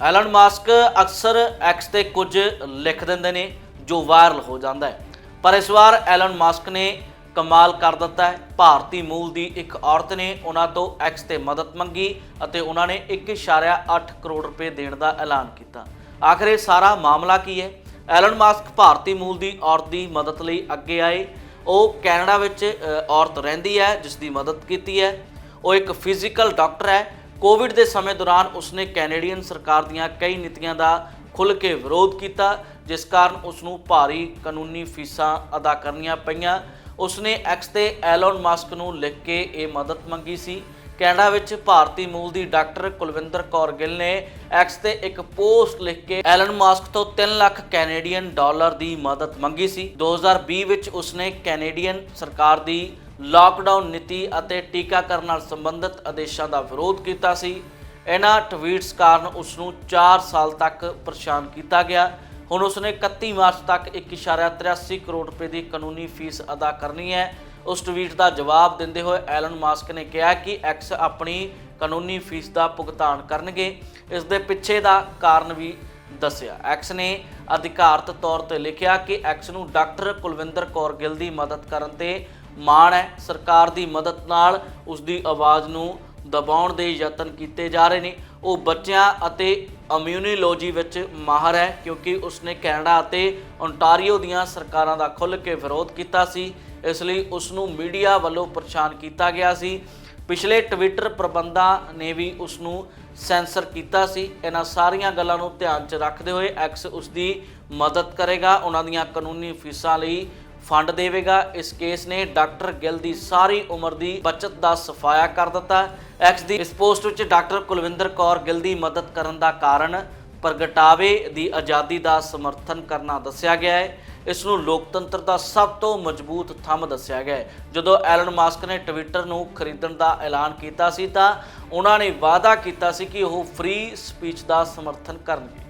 Allen mask ਅਕਸਰ X ਤੇ ਕੁਝ ਲਿਖ ਦਿੰਦੇ ਨੇ, ਜੋ ਵਾਇਰਲ ਹੋ ਜਾਂਦਾ ਹੈ। ਪਰ ਇਸ ਵਾਰ ਐਲਨ ਮਾਸਕ ਨੇ ਕਮਾਲ ਕਰ ਦਿੱਤਾ ਹੈ। ਭਾਰਤੀ ਮੂਲ ਦੀ ਇੱਕ ਔਰਤ ਨੇ ਉਹਨਾਂ ਤੋਂ ਐਕਸ ਤੇ ਮਦਦ ਮੰਗੀ ਅਤੇ ਉਹਨਾਂ ਨੇ 1.8 ਕਰੋੜ ਰੁਪਏ ਦੇਣ ਦਾ ਐਲਾਨ ਕੀਤਾ। ਆਖਰ ਇਹ ਸਾਰਾ ਮਾਮਲਾ ਕੀ ਹੈ? ਐਲਨ ਮਾਸਕ ਭਾਰਤੀ ਮੂਲ ਦੀ ਔਰਤ ਦੀ ਮਦਦ ਲਈ ਅੱਗੇ ਆਏ। ਉਹ ਕੈਨੇਡਾ ਵਿੱਚ ਔਰਤ ਰਹਿੰਦੀ ਹੈ ਜਿਸ ਦੀ ਮਦਦ ਕੀਤੀ ਹੈ। ਉਹ ਇੱਕ ਫਿਜ਼ੀਕਲ ਡਾਕਟਰ ਹੈ। ਕੋਵਿਡ ਦੇ ਸਮੇਂ ਦੌਰਾਨ ਉਸਨੇ ਕੈਨੇਡੀਅਨ ਸਰਕਾਰ ਦੀਆਂ ਕਈ ਨੀਤੀਆਂ ਦਾ ਖੁੱਲ੍ਹ ਕੇ ਵਿਰੋਧ ਕੀਤਾ, ਜਿਸ ਕਾਰਨ ਉਸ ਨੂੰ ਭਾਰੀ ਕਾਨੂੰਨੀ ਫੀਸਾਂ ਅਦਾ ਕਰਨੀਆਂ ਪਈਆਂ। ਉਸਨੇ ਐਕਸ ਤੇ ਐਲਨ ਮਾਸਕ ਨੂੰ ਲਿਖ ਕੇ ਇਹ ਮਦਦ ਮੰਗੀ ਸੀ। ਕੈਨੇਡਾ ਵਿੱਚ ਭਾਰਤੀ ਮੂਲ ਦੀ ਡਾਕਟਰ ਕੁਲਵਿੰਦਰ ਕੌਰ ਗਿੱਲ ਨੇ ਐਕਸ ਤੇ ਇੱਕ ਪੋਸਟ ਲਿਖ ਕੇ ਐਲਨ ਮਾਸਕ ਤੋਂ 3 ਲੱਖ ਕੈਨੇਡੀਅਨ ਡਾਲਰ ਦੀ ਮਦਦ ਮੰਗੀ ਸੀ। 2020 ਵਿੱਚ ਉਸਨੇ ਕੈਨੇਡੀਅਨ ਸਰਕਾਰ ਦੀ ਲਾਕਡਾਊਨ ਨੀਤੀ ਅਤੇ ਟੀਕਾਕਰਨ ਨਾਲ ਸੰਬੰਧਿਤ ਆਦੇਸ਼ਾਂ ਦਾ ਵਿਰੋਧ ਕੀਤਾ ਸੀ। ਇਹਨਾਂ ਟਵੀਟਸ ਕਾਰਨ ਉਸ ਨੂੰ 4 ਸਾਲ ਤੱਕ ਪਰੇਸ਼ਾਨ ਕੀਤਾ ਗਿਆ। ਹੁਣ ਉਸਨੇ 31 ਮਾਰਚ ਤੱਕ 1.83 ਕਰੋੜ ਰੁਪਏ ਦੀ ਕਾਨੂੰਨੀ ਫੀਸ ਅਦਾ ਕਰਨੀ ਹੈ। ਉਸ ਟਵੀਟ ਦਾ ਜਵਾਬ ਦਿੰਦੇ ਹੋਏ ਐਲਨ ਮਾਸਕ ਨੇ ਕਿਹਾ ਕਿ ਐਕਸ ਆਪਣੀ ਕਾਨੂੰਨੀ ਫੀਸ ਦਾ ਭੁਗਤਾਨ ਕਰਨਗੇ। ਇਸ ਦੇ ਪਿੱਛੇ ਦਾ ਕਾਰਨ ਵੀ ਦੱਸਿਆ। ਐਕਸ ਨੇ ਅਧਿਕਾਰਤ ਤੌਰ ਤੇ ਲਿਖਿਆ ਕਿ ਐਕਸ ਨੂੰ ਡਾਕਟਰ ਕੁਲਵਿੰਦਰ ਕੌਰ ਗਿੱਲ ਦੀ ਮਦਦ ਕਰਨ ਤੇ ਮਾਣ ਹੈ। ਸਰਕਾਰ ਦੀ ਮਦਦ ਨਾਲ ਉਸ ਦੀ ਆਵਾਜ਼ ਨੂੰ ਦਬਾਉਣ ਦੇ ਯਤਨ ਕੀਤੇ ਜਾ ਰਹੇ ਨੇ। ਉਹ ਬੱਚਿਆਂ ਅਤੇ ਇਮਿਊਨੋਲੋਜੀ ਵਿੱਚ ਮਾਹਰ ਹੈ ਕਿਉਂਕਿ ਉਸਨੇ ਕੈਨੇਡਾ ਅਤੇ ਓਨਟਾਰੀਓ ਦੀਆਂ ਸਰਕਾਰਾਂ ਦਾ ਖੁੱਲ੍ਹ ਕੇ ਵਿਰੋਧ ਕੀਤਾ ਸੀ। ਇਸ ਲਈ ਉਸ ਨੂੰ ਮੀਡੀਆ ਵੱਲੋਂ ਪਰੇਸ਼ਾਨ ਕੀਤਾ ਗਿਆ ਸੀ। ਪਿਛਲੇ ਟਵਿੱਟਰ ਪ੍ਰਬੰਧਾਂ ਨੇ ਵੀ ਉਸ ਨੂੰ ਸੈਂਸਰ ਕੀਤਾ ਸੀ। ਇਹਨਾਂ ਸਾਰੀਆਂ ਗੱਲਾਂ ਨੂੰ ਧਿਆਨ 'ਚ ਰੱਖਦੇ ਹੋਏ ਐਕਸ ਉਸ ਦੀ ਮਦਦ ਕਰੇਗਾ। ਉਹਨਾਂ ਦੀਆਂ ਕਾਨੂੰਨੀ ਫੀਸਾਂ ਲਈ ਫੰਡ ਦੇਵੇਗਾ। ਇਸ ਕੇਸ ਨੇ ਡਾਕਟਰ ਗਿੱਲ ਦੀ ਸਾਰੀ ਉਮਰ ਦੀ ਬਚਤ ਦਾ ਸਫਾਇਆ ਕਰ ਦਿੱਤਾ। ਐਕਸ ਦੀ ਇਸ ਪੋਸਟ ਵਿੱਚ ਡਾਕਟਰ ਕੁਲਵਿੰਦਰ ਕੌਰ ਗਿੱਲ ਦੀ ਮਦਦ ਕਰਨ ਦਾ ਕਾਰਨ ਪ੍ਰਗਟਾਵੇ ਦੀ ਆਜ਼ਾਦੀ ਦਾ ਸਮਰਥਨ ਕਰਨਾ ਦੱਸਿਆ ਗਿਆ ਹੈ। ਇਸ ਨੂੰ ਲੋਕਤੰਤਰ ਦਾ ਸਭ ਤੋਂ ਮਜ਼ਬੂਤ ਥੰਮ ਦੱਸਿਆ ਗਿਆ ਹੈ। ਜਦੋਂ ਐਲਨ ਮਾਸਕ ਨੇ ਟਵਿੱਟਰ ਨੂੰ ਖਰੀਦਣ ਦਾ ਐਲਾਨ ਕੀਤਾ ਸੀ ਤਾਂ ਉਹਨਾਂ ਨੇ ਵਾਅਦਾ ਕੀਤਾ ਸੀ ਕਿ ਉਹ ਫ੍ਰੀ ਸਪੀਚ ਦਾ ਸਮਰਥਨ ਕਰਨਗੇ।